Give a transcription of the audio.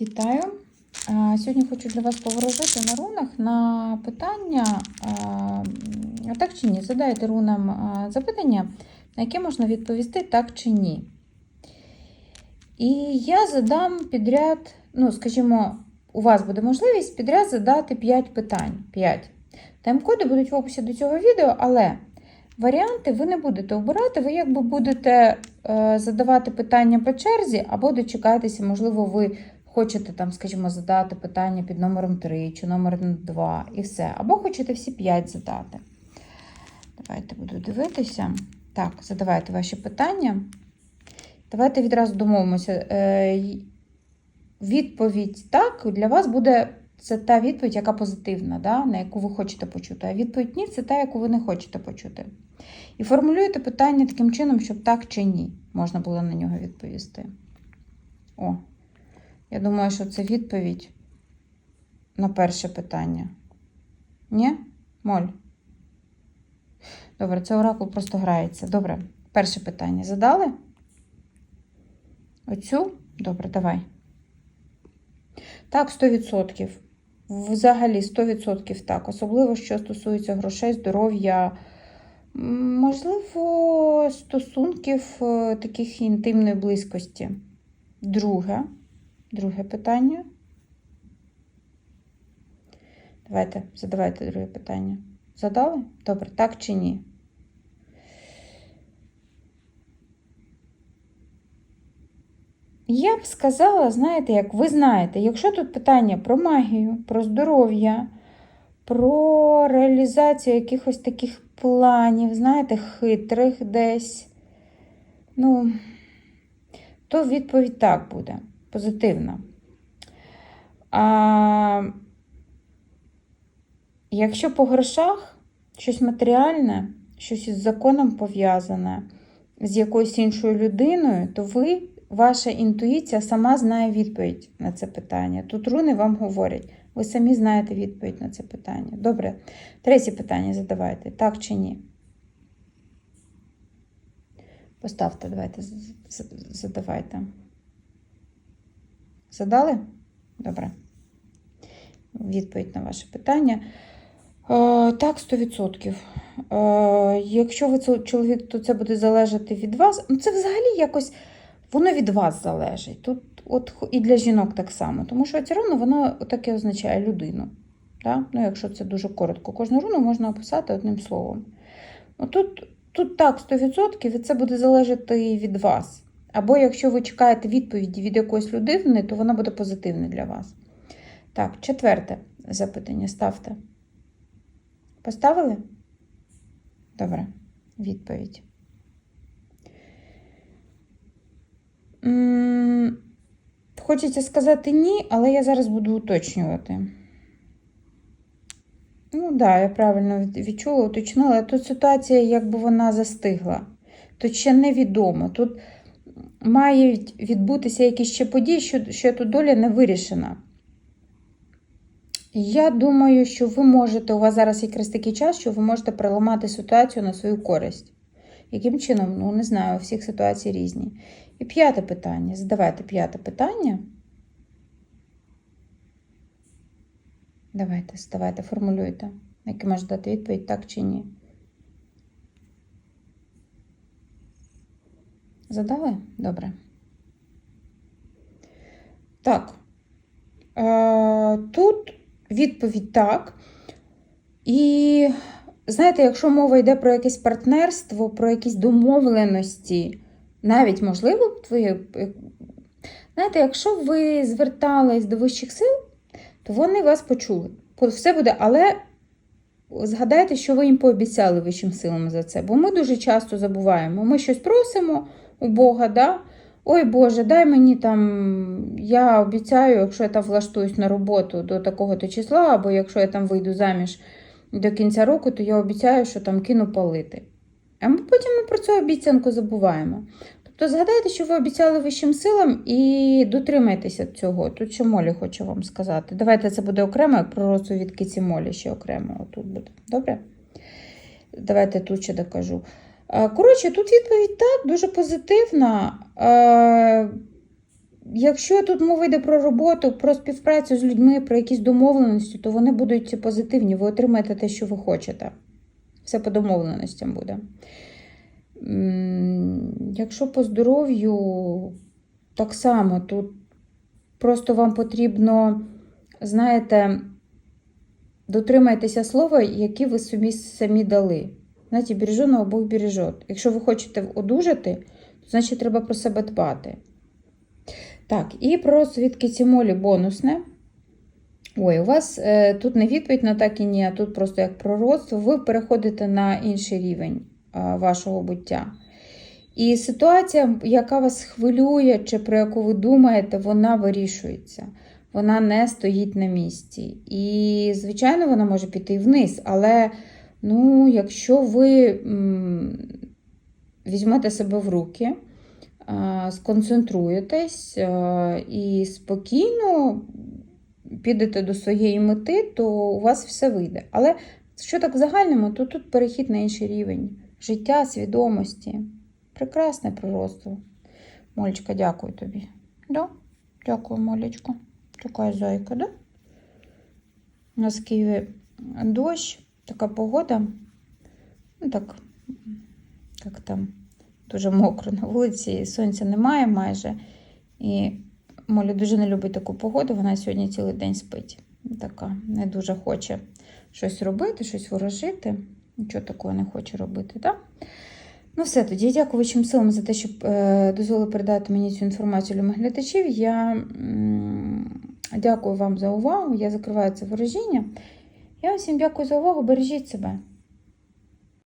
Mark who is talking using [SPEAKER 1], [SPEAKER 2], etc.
[SPEAKER 1] Вітаю! Сьогодні хочу для вас поворожити на рунах на питання, так чи ні. Задайте рунам запитання, на яке можна відповісти так чи ні. І я задам підряд, ну, скажімо, у вас буде можливість підряд задати 5 питань. 5. Тайм-коди будуть в описі до цього відео, але варіанти ви не будете обирати, ви якби будете е, задавати питання по черзі, або дочекаєтеся, можливо, ви хочете там, скажімо, задати питання під номером 3 чи номером 2 і все. Або хочете всі 5 задати. Давайте буду дивитися. Так, задавайте ваші питання. Давайте відразу домовимося. Е, Відповідь так для вас буде це та відповідь, яка позитивна, да, на яку ви хочете почути. А відповідь ні це та, яку ви не хочете почути. І формулюєте питання таким чином, щоб так чи ні можна було на нього відповісти. О, я думаю, що це відповідь на перше питання. Ні? Моль. Добре, це оракул просто грається. Добре, перше питання задали? Оцю? Добре, давай. Так, 100%. Взагалі 100% так. Особливо, що стосується грошей, здоров'я, можливо, стосунків е, таких інтимної близькості. Друге. Друге питання. Давайте, задавайте друге питання. Задали? Добре, так чи ні? Я б сказала, знаєте, як ви знаєте, якщо тут питання про магію, про здоров'я, про реалізацію якихось таких планів, знаєте, хитрих десь, ну, то відповідь так буде, позитивна. А якщо по грошах щось матеріальне, щось із законом пов'язане, з якоюсь іншою людиною, то ви, ваша інтуїція сама знає відповідь на це питання. Тут руни вам говорять, ви самі знаєте відповідь на це питання. Добре, третє питання задавайте, так чи ні? Поставте, давайте, задавайте. Задали? Добре. Відповідь на ваше питання. Е, так, 100%. Е, якщо ви чоловік, то це буде залежати від вас. Ну, це взагалі якось воно від вас залежить. Тут от і для жінок так само. Тому що ця руна, вона таке означає людину. Да? Ну, якщо це дуже коротко, кожну руну можна описати одним словом. Тут, тут так, 100%, і це буде залежати від вас. Або якщо ви чекаєте відповіді від якоїсь людини, то вона буде позитивна для вас. Так, четверте запитання ставте. Поставили? Добре, відповідь. Хочеться сказати ні, але я зараз буду уточнювати. Ну, так, да, я правильно відчула, уточнила. Тут ситуація, якби вона застигла. Тут ще невідомо. Тут мають відбутися якісь ще події, що, що тут доля не вирішена. Я думаю, що ви можете, у вас зараз якраз такий час, що ви можете переламати ситуацію на свою користь. Яким чином? Ну, не знаю, у всіх ситуації різні. І п'яте питання. Задавайте п'яте питання. Давайте, задавайте, формулюйте, яке можете дати відповідь, так чи ні. Задали? Добре. Так. Е, тут відповідь так. І знаєте, якщо мова йде про якесь партнерство, про якісь домовленості, навіть можливо, ви, знаєте, якщо ви звертались до вищих сил, то вони вас почули. Все буде, але згадайте, що ви їм пообіцяли вищим силам за це. Бо ми дуже часто забуваємо. Ми щось просимо у Бога, да? Ой Боже, дай мені там, я обіцяю, якщо я там влаштуюсь на роботу до такого-то числа, або якщо я там вийду заміж до кінця року, то я обіцяю, що там кину палити. А ми потім ми про цю обіцянку забуваємо. Тобто згадайте, що ви обіцяли вищим силам і дотримайтеся цього. Тут ще Молі хочу вам сказати. Давайте це буде окремо, як про розу від киці Молі ще окремо. Отут буде. Добре? Давайте тут ще докажу. Е, Коротше, тут відповідь так, дуже позитивна. Е, якщо тут мова йде про роботу, про співпрацю з людьми, про якісь домовленості, то вони будуть позитивні. Ви отримаєте те, що ви хочете. Все по домовленостям буде. Якщо по здоров'ю, так само тут просто вам потрібно, знаєте, дотримайтеся слова, яке ви собі самі дали. Знаєте, береженого Бог бережет. Якщо ви хочете одужати, то значить треба про себе дбати. Так, і про звідки молі бонусне. Ой, у вас е, тут не відповідь на так і ні, а тут просто як пророцтво. Ви переходите на інший рівень е, вашого буття. І ситуація, яка вас хвилює, чи про яку ви думаєте, вона вирішується. Вона не стоїть на місці. І, звичайно, вона може піти вниз, але ну, якщо ви візьмете себе в руки, сконцентруєтесь і спокійно підете до своєї мети, то у вас все вийде. Але що так в загальному, то тут перехід на інший рівень життя, свідомості. Прекрасне пророцтво. Молечка, дякую тобі. Да? Дякую, Молечко. Така зайка, да? У нас в Києві дощ, така погода. Ну так, як там, дуже мокро на вулиці, сонця немає майже. І Моля дуже не любить таку погоду, вона сьогодні цілий день спить. Така, не дуже хоче щось робити, щось ворожити. Нічого такого не хоче робити, так? Ну, все, тоді я дякую вашим силам за те, що е, дозволили передати мені цю інформацію для моїх глядачів. Я м, дякую вам за увагу. Я закриваю це ворожіння. Я усім дякую за увагу. Бережіть себе.